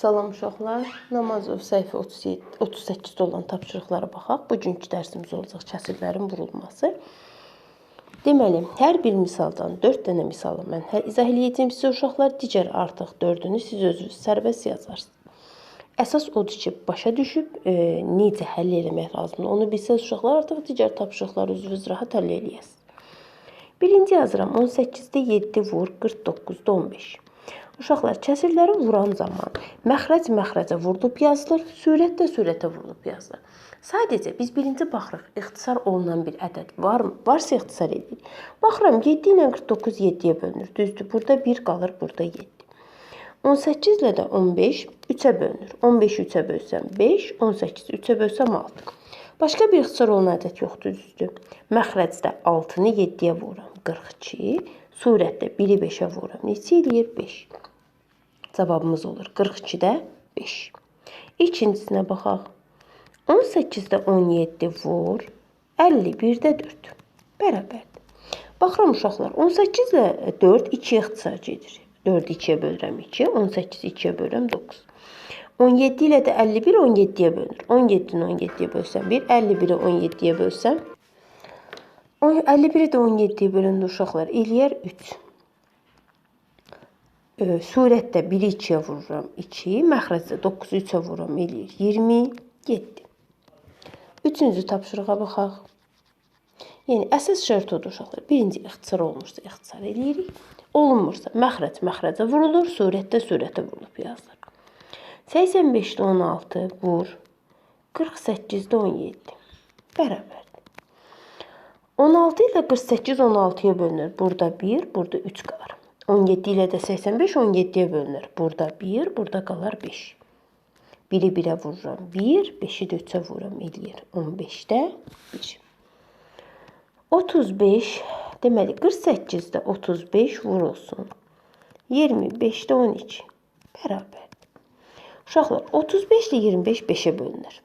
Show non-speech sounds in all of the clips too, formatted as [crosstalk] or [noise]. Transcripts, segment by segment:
Salam uşaqlar. Namazov səhifə 37 38-də olan tapşırıqlara baxaq. Bugünkü dərsimiz olacaq kəsrlərin vurulması. Deməli, hər bir misaldan 4 dənə misalı mən hə izah eləyəcəm sizə uşaqlar. Digər artıq 4-ünü siz özünüz sərbəst yazarsınız. Əsas odur ki, başa düşüb e, necə həll etmək lazımdır. Onu bilsəz uşaqlar artıq digər tapşırıqları özünüz rahat həll eləyəsiniz. Birinci yazıram 18-də 7 vur 49-da 15. Uşaqlar kəsirləri vuran zaman məxrəc məxrəcə vurulub yazılır, sürət də sürətə vurulub yazılır. Sadəcə biz birinci baxırıq, ixtisar olunan bir ədəd varmı? Varsa ixtisar edirik. Baxıram 7 ilə 49 7-yə bölünür. Düzdür? Burada 1 qalır, burada 7. 18 ilə də 15 3-ə bölünür. 15-i 3-ə bölsəm 5, 18-i 3-ə bölsəm 6. Başqa bir ixtisar olunan ədəd yoxdur, düzdür? Məxrəcdə 6-nı 7-yə vururam, 42. Surətdə 1-i 5-ə vururam. Neçə eləyir? 5. Cavabımız olur 42-də 5. İkincisinə baxaq. 18-də 17 vur, 51-də 4. Bərabərdir. Baxıram uşaqlar, 18 ilə 4 2-yə ixtisar gedir. 4-ü 2-yə bölürəm 2, 18-i 2-yə bölürəm 9. 17 ilə də 51 17-yə bölünür. 17-ni 17-yə bölsəm 1, 51-i 17-yə bölsəm 51-i də 17-yə bölündə uşaqlar eləyər 3. Surətdə 1-i 2-yə vururam 2, məxrəcdə 9-u 3-ə vururam eləyir 27. Üçüncü tapşırığa baxaq. Yəni əsas şərt odur uşaqlar. Birinci ixtisar olmuşsa ixtisar eləyirik. Olunmursa məxrəc məxrəcə vurulur, surətdə surətə vurulub yazılır. 85-də 16 vur 48-də 17 bərabərdir. 16 ilə 48 16-ya bölünür. Burada 1, burada 3 qalır. 17 ilə də 85 17-yə bölünür. Burada 1, burada qalar 5. 1-i 1-ə vururam 1, 5-i də 3-ə vururam eləyir 15-də 1. 35 deməli 48-də 35 vurulsun. 25-də 12 bərabər. Uşaqlar 35 ilə 25 5-ə bölünür.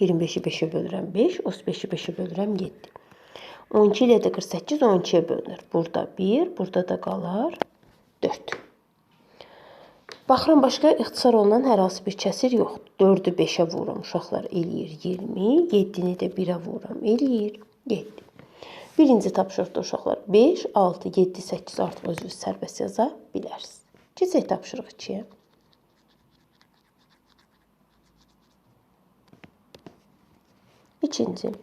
25-i 5-ə bölürəm 5, 35-i 5-ə bölürəm 7. 12 ilə də 48 12-yə bölünür. Burada 1, burada da qalar 4. Baxıram başqa ixtisar olunan hər hansı bir kəsir yoxdur. 4-ü 5-ə vururam uşaqlar eləyir 20, 7-ni də 1-ə vururam eləyir 7. Birinci tapşırıqda uşaqlar 5, 6, 7, 8 artıq özünüz sərbəst yaza bilərsiniz. Keçək tapşırıq 2-yə. İkinci.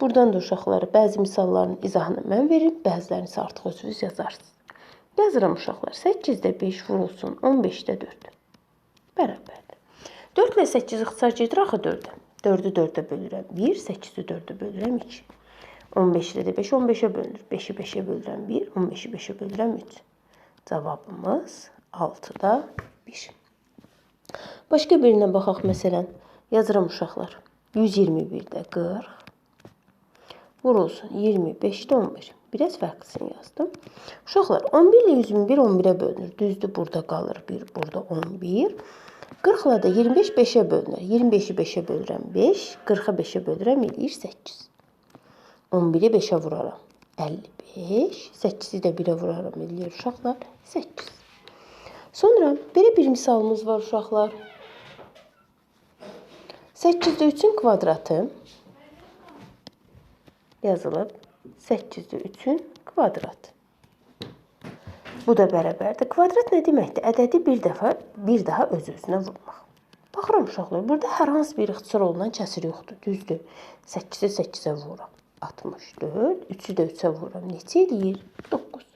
Buradan da uşaqlar bəzi misalların izahını mən verim, bəzilərini isə artıq özünüz yazarsınız. Yazıram uşaqlar. 8-də 5 vurulsun 15-də 4. Bərabərdir. 4 ilə 8 ixtisar gedir axı 4-ə. 4-ü 4-ə bölürəm 1, 8-i 4-ə bölürəm 2. 15 ilə də 5 15-ə bölünür. 5-i 5-ə bölürəm 1, 15-i 5-ə bölürəm 3. Cavabımız 6-da 1. Başqa birinə baxaq məsələn. Yazıram uşaqlar. 121-də 40 vurulsun 25-də 11. Biraz fərqlisini yazdım. Uşaqlar 11 ilə 121 11-ə bölünür. Düzdür, burada qalır 1, burada 11. 40 ilə də 25 5-ə bölünür. 25-i 5-ə bölürəm 5, 40-ı 5-ə bölürəm eləyir 8. 11-i 5-ə vuraram 55, 8-i də 1-ə vuraram eləyir uşaqlar 8. Sonra belə bir misalımız var uşaqlar. 8-də 3-ün kvadratı yazılıb 8-də 3-ün kvadratı. Bu da bərabərdir. Kvadrat nə deməkdir? Ədədi bir dəfə, bir daha öz-özünə vurmaq. Baxıram uşaqlar, burada hər hansı bir ixtisar olunan kəsir yoxdur. Düzdür. 8-i 8-ə vururam. 64, 3-ü də 3-ə vururam. Neçə eləyir? 9.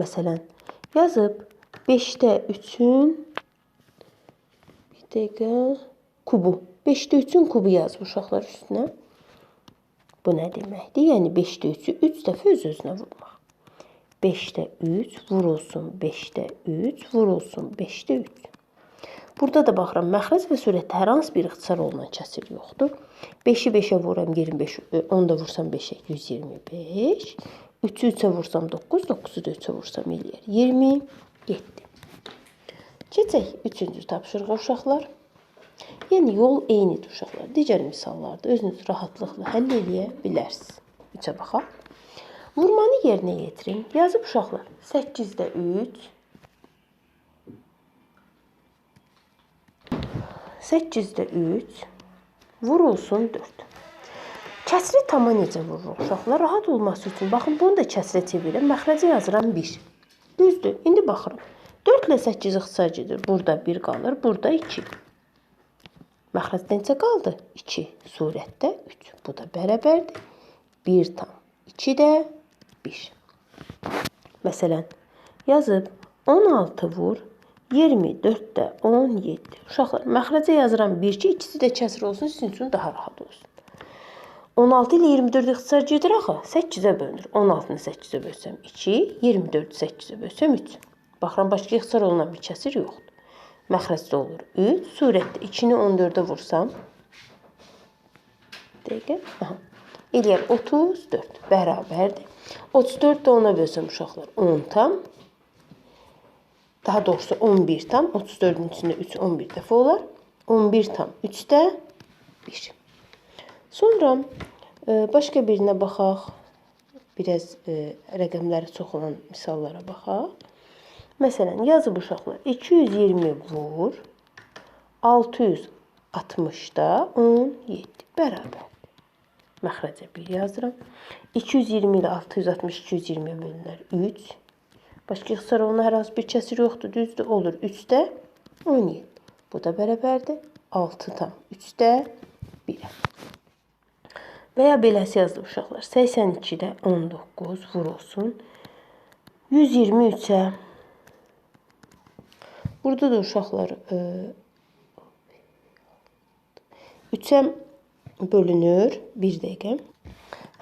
Məsələn, yazıb 5-də 3-ün bir dəqiqə kubu. 5-də 3-ün kubu yazıb uşaqlar üstünə. Bu nə deməkdir? Yəni 5-də 3-ü 3 dəfə öz-özünə vurmaq. 5-də 3 vurulsun 5-də 3 vurulsun 5-də 3. Burada da baxıram, məxrəc və surətdə hər hansı bir ixtisar olunan kəsir yoxdur. 5-i 5-ə vururam 25, 10 da vursam 5-ə 125. 3-ü 3-ə vursam 9, 9-u da 3-ə vursam eləyər 27. Keçək 3-cü tapşırığa uşaqlar. Yəni yol eynidir uşaqlar. Digər misallarda özünüz rahatlıqla həll edə bilərsiniz. 3-ə baxaq. Vurmanı yerinə yetirin. Yazıb uşaqlar. 8-də 3 8-də 3 vurulsun 4. Kəsri tama necə vururuq uşaqlar? Rahat olması üçün baxın bunu da kəsrə çevirəm. Məxrəcə yazıram 1. Düzdür? İndi baxıram. 4 ilə 8 ixtisar gedir. Burada 1 qalır, burada 2. Məxrəcdə neçə qaldı? 2. Surətdə 3. Bu da bərabərdir. 1 tam 2 də 1. Məsələn, yazıb 16 vur 24-də 17. Uşaqlar, məxrəcə yazıram 1 ki, ikisi də kəsr olsun, sizin üçün daha rahat olsun. 16 ilə 24 ixtisar gedir axı. 8-ə bölünür. 16-nı 8-ə bölsəm 2, 24-ü 8-ə bölsəm 3. Baxıram başqa ixtisar olunan bir kəsir yoxdur. Məxrəcdə olur 3. Surətdə 2-ni 14-ə vursam dəqiqə. Aha. Eləyər 34 bərabərdir. 34 də 10-a bölsəm uşaqlar 10 tam. Daha doğrusu 11 tam. 34-ün içində 3 11 dəfə olar. 11 tam 3-də 1. Sonra e, başqa birinə baxaq. Biraz e, rəqəmləri çox olan misallara baxaq. Məsələn, yazıb uşaqlar 220 vur 660-da 17 bərabər. Məxrəcə 1 yazıram. 220 ilə 660 220 bölünər 3. Başqa ixtisar olan hər hansı bir kəsir yoxdur, düzdür? Olur 3-də 17. Bu da bərabərdir 6 tam 3-də 1-ə. Və ya beləsi yazılıb uşaqlar. 82-də 19 vurulsun. 123-ə Burada da uşaqlar 3-ə bölünür 1 dəqiqə.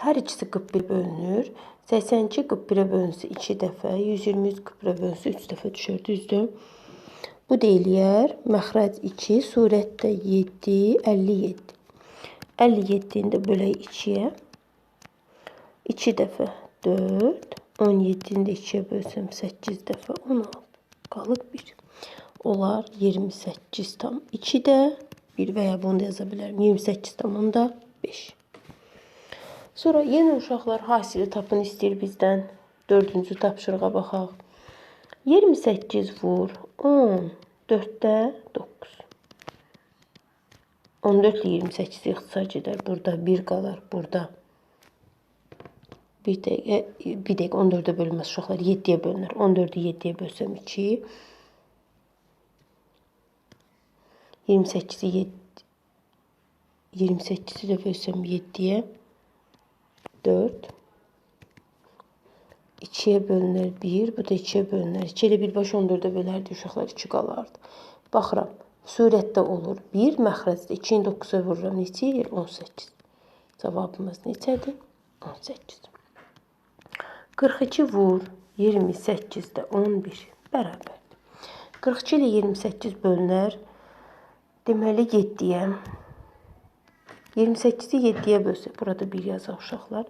Hər ikisi 41 bölünür. 82 41-ə bölünsə 2 dəfə, 123 41-ə bölünsə 3 dəfə düşür, düzdür? Bu deyilər məxrəc 2, surətdə 7, 57. 57-ni də bölək 2-yə. 2 dəfə 4, 17-ni də 2-yə bölsəm 8 dəfə 16. Qalır 1. Olar 28 tam 2 də 1 və ya bunu da yaza bilərəm. 28 tam onda 5. Sonra yenə uşaqlar hasili tapın istəyir bizdən. 4-cü tapşırığa baxaq. 28 vur 10 4-də 9. 14 ilə 28 ixtisar gedər. Burada 1 qalar. Burada 1 dəqiqə, 1 dəqiqə 14-ə bölünməz uşaqlar 7-yə bölünür. 14-ü 7-yə bölsəm 2. 28-i 7 28-i də bölsəm 7-yə 4 2-yə bölünər 1, bu da 2-yə bölünər. 2 ilə birbaşa 14-ə bölərdi uşaqlar 2 qalardı. Baxıram surətdə olur. 1 məxrəcdə 2-ni 9-a vururam. Neçə edir? 18. Cavabımız neçədir? 18. 42 vur 28-də 11 bərabərdir. 42 ilə 28 bölünər. Deməli 7-yə. 28-i 7-yə bölsək, burada 1 yazaq uşaqlar.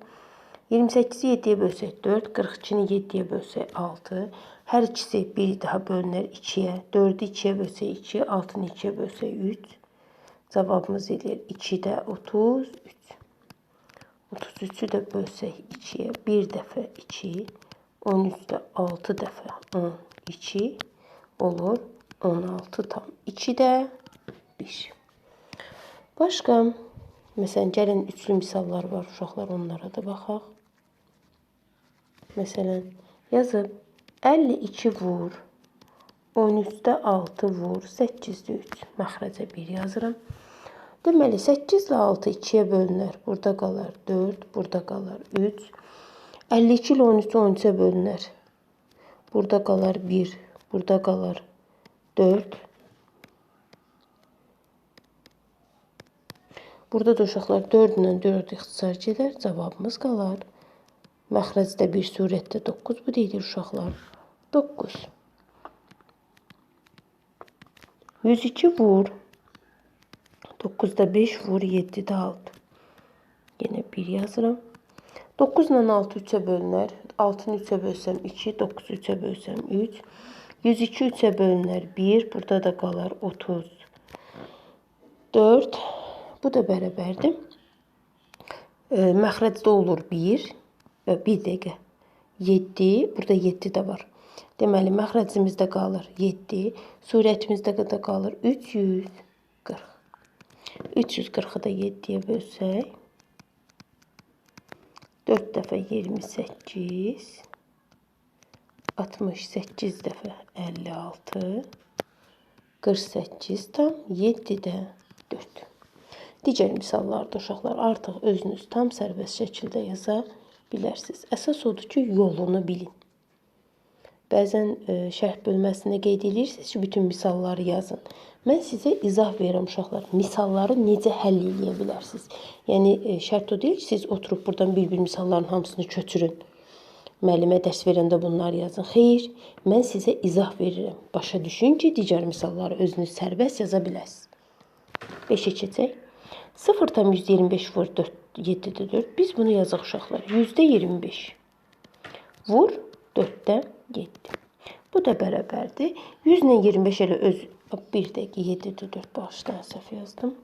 28-i 7-yə bölsək 4, 42-ni 7-yə bölsək 6. Hər ikisi bir daha bölünər 2-yə. 4-ü 2-yə bölsək 2, 6-nı 2-yə bölsək 3. Cavabımız eləyir 2-də 33. 33-ü də bölsək 2-yə. 1 dəfə 2, 13-də 6 dəfə 12 olur. 16 tam 2-də 1. Başqa, məsələn, gəlin üçlü misallar var uşaqlar, onlara da baxaq. Məsələn, yazıb 52 vur. 13-də 6 vur. 8-də 3. Məxrəcə 1 yazıram. Deməli 8 ilə 6 2-yə bölünər. Burada qalar 4, burada qalar 3. 52 ilə 13 13-ə bölünər. Burada qalar 1, burada qalar 4. Burada da uşaqlar 4 ilə 4 ixtisar gedər. Cavabımız qalar Məxrəcdə bir surətdə 9 bu deyilir uşaqlar. 9. 102 vur. 9-da 5 vur, 7-də 6. Yenə 1 yazıram. 9 ilə 6 3-ə bölünər. 6-nı 3-ə bölsəm 2, 9-u 3-ə bölsəm 3. 102 3-ə bölünər 1, burada da qalar 30. 4. Bu da bərabərdir. E, məxrəcdə olur 1. Bir dəqiqə. 7, burada 7 də var. Deməli, məxrəcimizdə qalır 7, surətimizdə də qalır 340. 340'ı da 7'yə bölsək 4 dəfə 28 68 dəfə 56 48 tam 7-də 4. Digər misallarda uşaqlar artıq özünüz tam sərbəst şəkildə yaza bilərsiniz. Əsas odur ki, yolunu bilin. Bəzən e, şərh bölməsində qeyd edirsiniz ki, bütün misalları yazın. Mən sizə izah verirəm uşaqlar. Misalları necə həll edə bilərsiniz? Yəni e, şərt o deyil ki, siz oturub burdan bir-bir misalların hamısını köçürün. Müəllimə dərs verəndə bunları yazın. Xeyr, mən sizə izah verirəm. Başa düşün ki, digər misalları özünüz sərbəst yaza biləsiniz. 5-ə keçək. 0,125 vur 4, 7-də 4. Biz bunu yazaq uşaqlar. %25 vur 4-də 7. Bu da bərabərdir. 100 ilə 25 elə öz 1 dəqiqə 7-də 4 bağışlayın səhv yazdım.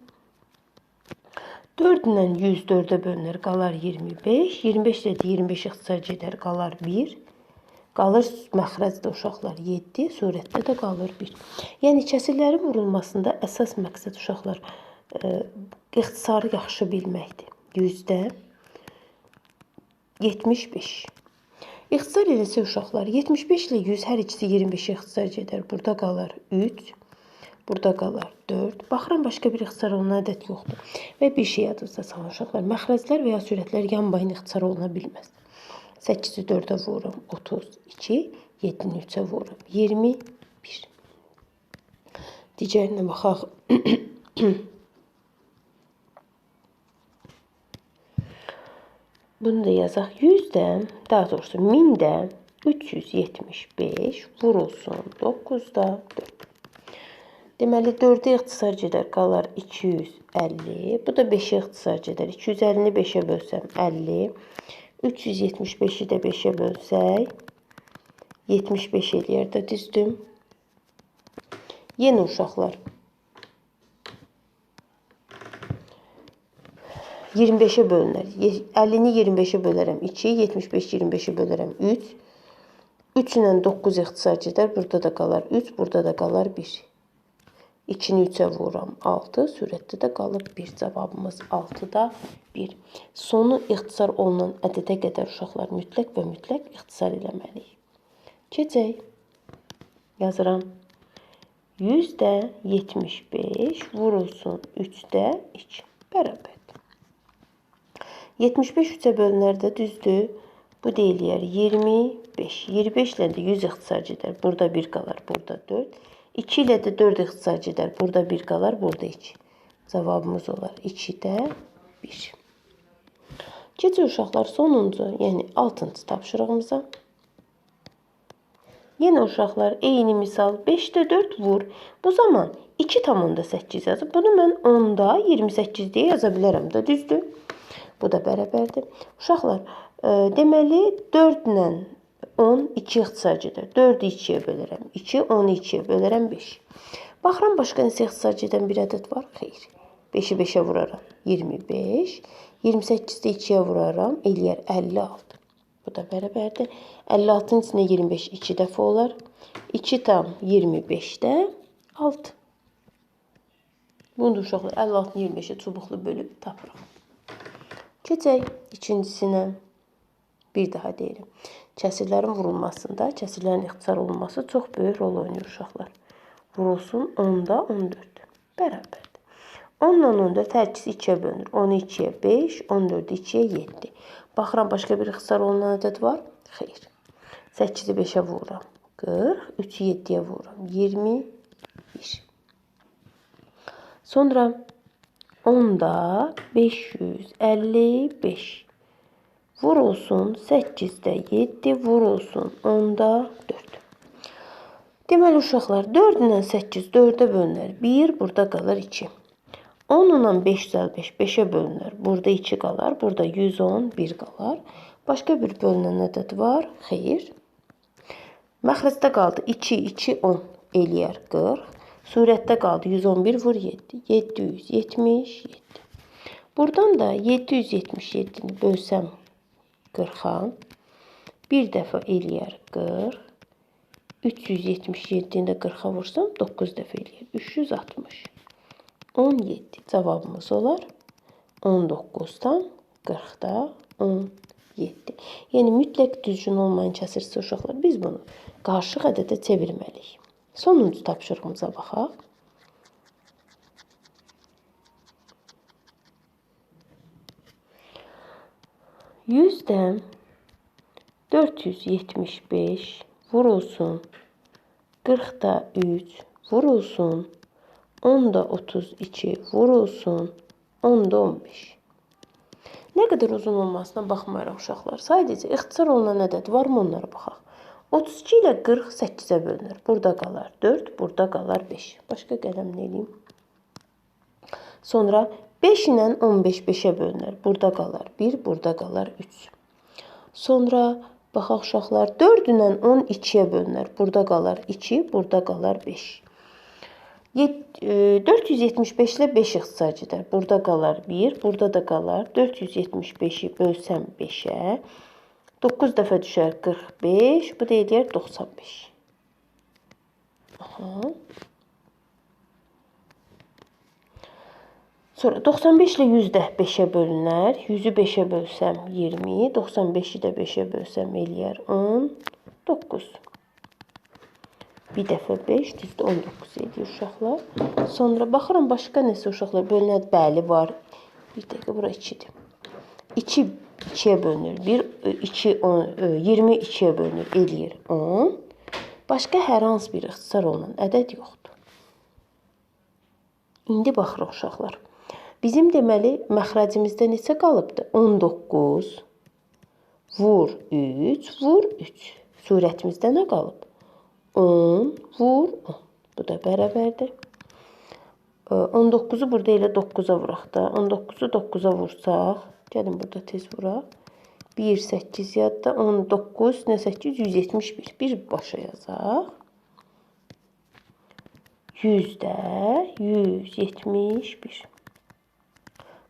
4 ilə 100 4-ə bölünür, qalar 25. 25 ilə də 25 ixtisar gedər, qalar 1. Qalır məxrəcdə uşaqlar 7, surətdə də qalır 1. Yəni kəsrlərin vurulmasında əsas məqsəd uşaqlar ixtisarı yaxşı bilməkdir. Yüzdə 75. İxtisar eləsə uşaqlar 75 ilə 100 hər ikisi 25 ixtisar gedər. Burada qalar 3. Burada qalar 4. Baxıram başqa bir ixtisar olunan ədəd yoxdur. Və bir şey yadınızda salın uşaqlar. Məxrəclər və ya sürətlər yan bayın ixtisar oluna bilməz. 8-i 4-ə vururum 32, 7-ni 3-ə vururum 21. Digərinə baxaq. [clears throat] Bunu da yazaq. 100-də, daha doğrusu 1000-də 375 vurulsun 9-da 4. Deməli 4-ə ixtisar gedər, qalar 250. Bu da 5-ə ixtisar gedər. 250-ni 5-ə bölsəm 50. 375-i də 5-ə bölsək 75 eləyər də düzdür. Yenə uşaqlar 25'e bölünür. 50-ni 25'e bölərəm 2, 75 25-ə bölərəm 3. 3 ilə 9 ixtisar gedər. Burada da qalar 3, burada da qalar 1. 2-ni 3-ə vururam 6, sürətdə də qalır 1. Cavabımız 6-da 1. Sonu ixtisar olunan ədədə qədər uşaqlar mütləq və mütləq ixtisar eləməliyik. Keçək. Yazıram. 100-də 75 vurulsun 3-də 2. Bərabər. 75 3-ə bölünərdə düzdür. Bu deyiləyər 25. 25 ilə də 100 ixtisar gedər. Burada 1 qalar, burada 4. 2 ilə də 4 ixtisar gedər. Burada 1 qalar, burada 2. Cavabımız olar 2-də 1. Keçək uşaqlar sonuncu, yəni 6-cı tapşırığımıza. Yenə uşaqlar eyni misal 5-də 4 vur. Bu zaman 2,8 yazıb. Bunu mən 10-da 28 deyə yaza bilərəm də, düzdür? Bu da bərabərdir. Uşaqlar, e, deməli 4 ilə 10 2 ixtisar gedir. 4-ü 2-yə bölürəm. 2 10-u 2-yə bölürəm 5. Baxıram başqa neçə ixtisar gedən bir ədəd var? Xeyr. 5-i 5-ə vuraram. 25. 28-də 2-yə vuraram. Eləyər 56. Bu da bərabərdir. 56-ın içində 25 2 dəfə olar. 2 tam 25-də 6. Bunu da uşaqlar 56-nı 25-ə çubuqlu bölüb tapırıq. Keçək ikincisinə. Bir daha deyirəm. Kəsirlərin vurulmasında kəsirlərin ixtisar olunması çox böyük rol oynayır uşaqlar. Vurulsun 10-da 14. Bərabərdir. 10 ilə 14 hər ikisi 2-yə bölünür. 10-u 2-yə 5, 14-ü 2-yə 7. Baxıram başqa bir ixtisar olunan ədəd var? Xeyr. 8-i 5-ə vururam. 40, 3-ü 7-yə vururam. 21. Sonra onda 555 vurulsun 8-də 7 vurulsun onda 4. Deməli uşaqlar 4 ilə 8 4-ə bölünər. 1 burada qalır 2. 10 ilə 5 5 5-ə bölünər. Burada 2 qalar, burada 110 1 qalar. Başqa bir bölünən ədəd var? Xeyr. Məxrəcdə qaldı 2 2 10 eləyər 40. Surətdə qaldı 111 vur 7. 777. Buradan da 777-ni bölsəm 40-a bir dəfə eləyər 40. 377-ni də 40-a vursam 9 dəfə eləyər 360. 17. Cavabımız olar 19-dan 40-da 17. Yəni mütləq düzgün olmayan kəsirsiz uşaqlar biz bunu qarışıq ədədə çevirməliyik. Sonuncu tapşırığımıza baxaq. Yüzdən 475 vurulsun 40-da 3 vurulsun 10-da 32 vurulsun 10-da 15. Nə qədər uzun olmasına baxmayaraq uşaqlar, sadəcə ixtisar olunan ədəd varmı onlara baxaq. 32 ilə 40 8-ə bölünür. Burada qalar 4, burada qalar 5. Başqa qələmlə eləyim. Sonra 5 ilə 15 5-ə bölünür. Burada qalar 1, burada qalar 3. Sonra baxaq uşaqlar 4 ilə 10 2-yə bölünür. Burada qalar 2, burada qalar 5. 475 ilə 5 ixtisar gedər. Burada qalar 1, burada da qalar 475-i bölsəm 5-ə 9 dəfə düşər 45, bu da edir 95. Aha. Sonra 95 ilə 100 də 5-ə bölünər. 100-ü 5-ə bölsəm 20, 95-i də 5-ə bölsəm eləyər 10, 9. Bir dəfə 5, düzdür 19 edir uşaqlar. Sonra baxıram başqa nəsə uşaqlar bölünər. Bəli var. Bir dəqiqə bura 2-dir. 2 2-yə bölünür. 1 2 10 20 2-yə bölünür. Eləyir 10. Başqa hər hansı bir ixtisar olunan ədəd yoxdur. İndi baxırıq uşaqlar. Bizim deməli məxrəcimizdə neçə qalıbdı? 19 vur 3 vur 3. Surətimizdə nə qalıb? 10 vur 10. Bu da bərabərdir. 19-u burada elə 9-a vuraq da. 19-u 9-a vursaq, gəlin burada tez vuraq. 1 8 yadda 19 nə 8 171. Bir başa yazaq. 100-də 171.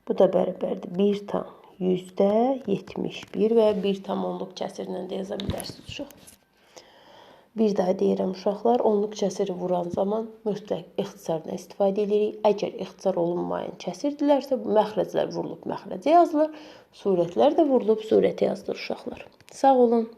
Bu da bərabərdir 1 tam 100-də 71 və 1 tam onluq kəsirlə də yaza bilərsiniz uşaqlar. Bir daha deyirəm uşaqlar, onluq kəsiri vuran zaman mütləq ixtisardan istifadə edirik. Əgər ixtisar olunmayan kəsirdilərsə, məxrəclər vurulub məxrəcə yazılır, surətlər də vurulub surətə yazılır uşaqlar. Sağ olun.